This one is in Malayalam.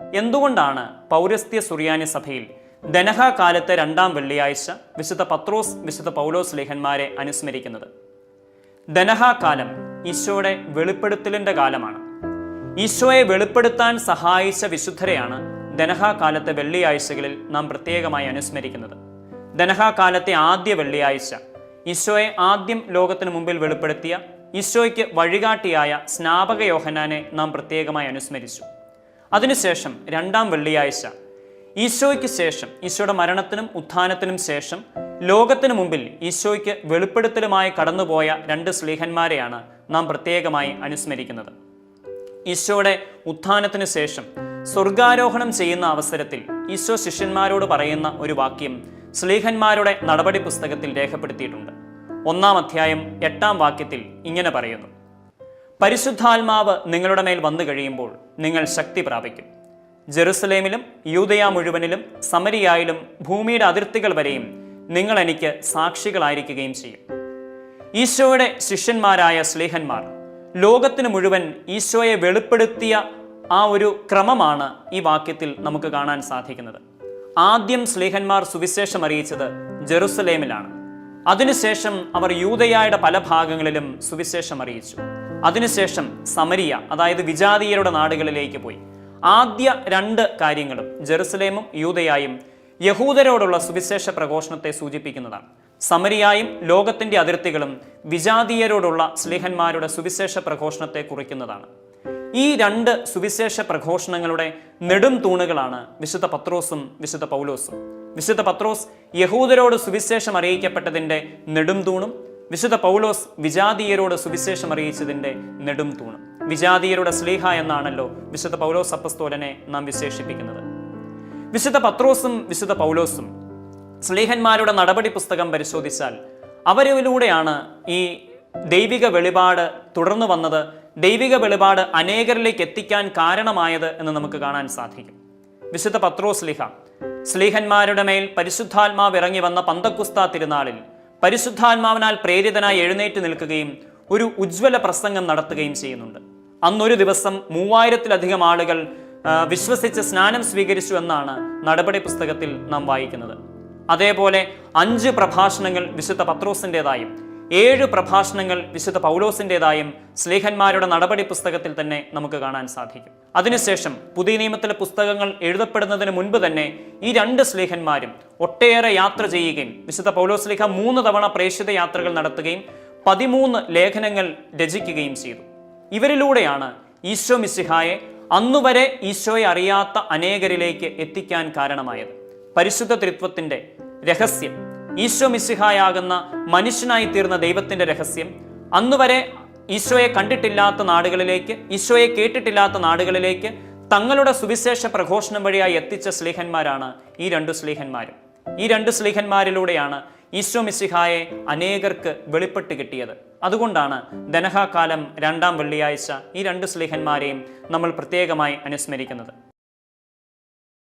എന്തുകൊണ്ടാണ് പൗരസ്ത്യ സുറിയാനി സഭയിൽ ദനഹ കാലത്തെ രണ്ടാം വെള്ളിയാഴ്ച വിശുദ്ധ പത്രോസ് വിശുദ്ധ പൗലോസ് ലേഖന്മാരെ അനുസ്മരിക്കുന്നത്? ദനഹ കാലം ഈശോയുടെ വെളിപ്പെടുത്തലിന്റെ കാലമാണ്. ഈശോയെ വെളിപ്പെടുത്താൻ സഹായിച്ച വിശുദ്ധരെയാണ് ദനഹ കാലത്തെ വെള്ളിയാഴ്ചകളിൽ നാം പ്രത്യേകമായി അനുസ്മരിക്കുന്നത്. ദനഹ കാലത്തെ ആദ്യ വെള്ളിയാഴ്ച ഈശോയെ ആദ്യം ലോകത്തിന് മുമ്പിൽ വെളിപ്പെടുത്തിയ ഈശോയ്ക്ക് വഴികാട്ടിയായ സ്നാപക യോഹനാനെ നാം പ്രത്യേകമായി അനുസ്മരിച്ചു. അതിനുശേഷം രണ്ടാം വെള്ളിയാഴ്ച ഈശോയ്ക്ക് ശേഷം ഈശോയുടെ മരണത്തിനും ഉത്ഥാനത്തിനും ശേഷം ലോകത്തിനു മുമ്പിൽ ഈശോയ്ക്ക് വെളിപ്പെടുത്തലുമായി കടന്നുപോയ രണ്ട് സ്ലീഹന്മാരെയാണ് നാം പ്രത്യേകമായി അനുസ്മരിക്കുന്നത്. ഈശോയുടെ ഉത്ഥാനത്തിന് ശേഷം സ്വർഗാരോഹണം ചെയ്യുന്ന അവസരത്തിൽ ഈശോ ശിഷ്യന്മാരോട് പറയുന്ന ഒരു വാക്യം സ്ലീഹന്മാരുടെ നടപടി പുസ്തകത്തിൽ രേഖപ്പെടുത്തിയിട്ടുണ്ട്. ഒന്നാം അധ്യായം എട്ടാം വാക്യത്തിൽ ഇങ്ങനെ പറയുന്നു. പരിശുദ്ധാത്മാവ് നിങ്ങളുടെ മേൽ വന്നു കഴിയുമ്പോൾ നിങ്ങൾ ശക്തി പ്രാപിക്കും. ജെറുസലേമിലും യൂതയ മുഴുവനിലും സമരിയായാലും ഭൂമിയുടെ അതിർത്തികൾ വരെയും നിങ്ങൾ എനിക്ക് സാക്ഷികളായിരിക്കുകയും ചെയ്യും. ഈശോയുടെ ശിഷ്യന്മാരായ സ്ലേഹന്മാർ ലോകത്തിന് മുഴുവൻ ഈശോയെ വെളിപ്പെടുത്തിയ ആ ഒരു ക്രമമാണ് ഈ വാക്യത്തിൽ നമുക്ക് കാണാൻ സാധിക്കുന്നത്. ആദ്യം സ്ലേഹന്മാർ സുവിശേഷം അറിയിച്ചത് ജെറുസലേമിലാണ്. അതിനുശേഷം അവർ യൂതയായുടെ പല ഭാഗങ്ങളിലും സുവിശേഷം അറിയിച്ചു. അതിനുശേഷം സമരിയ അതായത് വിജാതീയരുടെ നാടുകളിലേക്ക് പോയി. ആദ്യ രണ്ട് കാര്യങ്ങളും ജെറുസലേമും യൂതയായും യഹൂദരോടുള്ള സുവിശേഷ പ്രഘോഷണത്തെ സൂചിപ്പിക്കുന്നതാണ്. സമരിയായും ലോകത്തിന്റെ അതിർത്തികളും വിജാതീയരോടുള്ള സ്ലിഹന്മാരുടെ സുവിശേഷ പ്രഘോഷണത്തെ കുറിക്കുന്നതാണ്. ഈ രണ്ട് സുവിശേഷ പ്രഘോഷണങ്ങളുടെ നെടും തൂണുകളാണ് വിശുദ്ധ പത്രോസും വിശുദ്ധ പൗലോസും. വിശുദ്ധ പത്രോസ് യഹൂദരോട് സുവിശേഷം അറിയിക്കപ്പെട്ടതിന്റെ നെടും തൂണും വിശുദ്ധ പൗലോസ് വിജാതീയരോട് സുവിശേഷം അറിയിച്ചതിന്റെ നെടും തൂണ്. വിജാതീയരുടെ സ്ലീഹ എന്നാണല്ലോ വിശുദ്ധ പൗലോസ് അപ്പസ്തോലനെ നാം വിശേഷിപ്പിക്കുന്നത്. വിശുദ്ധ പത്രോസും വിശുദ്ധ പൗലോസും സ്ലീഹന്മാരുടെ നടപടി പുസ്തകം പരിശോധിച്ചാൽ അവരിലൂടെയാണ് ഈ ദൈവിക വെളിപാട് തുടർന്നു വന്നത് ദൈവിക വെളിപാട് അനേകരിലേക്ക് എത്തിക്കാൻ കാരണമായത് എന്ന് നമുക്ക് കാണാൻ സാധിക്കും. വിശുദ്ധ പത്രോസ് ലിഹ സ്ലീഹന്മാരുടെ മേൽ പരിശുദ്ധാത്മാവ് ഇറങ്ങി വന്ന പന്തക്കുസ്ത തിരുനാളിൽ പരിശുദ്ധാത്മാവിനാൽ പ്രേരിതനായി എഴുന്നേറ്റ് നിൽക്കുകയും ഒരു ഉജ്ജ്വല പ്രസംഗം നടത്തുകയും ചെയ്യുന്നുണ്ട്. അന്നൊരു ദിവസം മൂവായിരത്തിലധികം ആളുകൾ വിശ്വസിച്ച് സ്നാനം സ്വീകരിച്ചു എന്നാണ് നടപടി പുസ്തകത്തിൽ നാം വായിക്കുന്നത്. അതേപോലെ അഞ്ച് പ്രഭാഷണങ്ങൾ വിശുദ്ധ പത്രോസിന്റെതായും ഏഴ് പ്രഭാഷണങ്ങൾ വിശുദ്ധ പൗലോസിന്റെതായും സ്ലേഹന്മാരുടെ നടപടി പുസ്തകത്തിൽ തന്നെ നമുക്ക് കാണാൻ സാധിക്കും. അതിനുശേഷം പുതിയ നിയമത്തിലെ പുസ്തകങ്ങൾ എഴുതപ്പെടുന്നതിന് മുൻപ് തന്നെ ഈ രണ്ട് സ്ലേഹന്മാരും ഒട്ടേറെ യാത്ര ചെയ്യുകയും വിശുദ്ധ പൗലോസ് ലേഖ മൂന്ന് തവണ പ്രേക്ഷിത യാത്രകൾ നടത്തുകയും പതിമൂന്ന് ലേഖനങ്ങൾ രചിക്കുകയും ചെയ്തു. ഇവരിലൂടെയാണ് ഈശോ മിശിഹായെ അന്നുവരെ ഈശോയെ അറിയാത്ത അനേകരിലേക്ക് എത്തിക്കാൻ കാരണമായത്. പരിശുദ്ധ ത്രിത്വത്തിന്റെ രഹസ്യം. ഈശോ മിശിഹായാകുന്ന മനുഷ്യനായി തീർന്ന ദൈവത്തിന്റെ രഹസ്യം. അന്നുവരെ ഈശോയെ കണ്ടിട്ടില്ലാത്ത നാടുകളിലേക്ക് ഈശോയെ കേട്ടിട്ടില്ലാത്ത നാടുകളിലേക്ക് തങ്ങളുടെ സുവിശേഷ പ്രഘോഷണം വഴിയായി എത്തിച്ച സ്ലീഹന്മാരാണ് ഈ രണ്ടു സ്ലീഹന്മാരും. ഈ രണ്ട് സ്ലീഹന്മാരിലൂടെയാണ് ഈശോ മിശിഹായെ അനേകർക്ക് വെളിപ്പെട്ട് കിട്ടിയത്. അതുകൊണ്ടാണ് ധനഹാകാലം രണ്ടാം വെള്ളിയാഴ്ച ഈ രണ്ട് സ്ലീഹന്മാരെയും നമ്മൾ പ്രത്യേകമായി അനുസ്മരിക്കുന്നത്.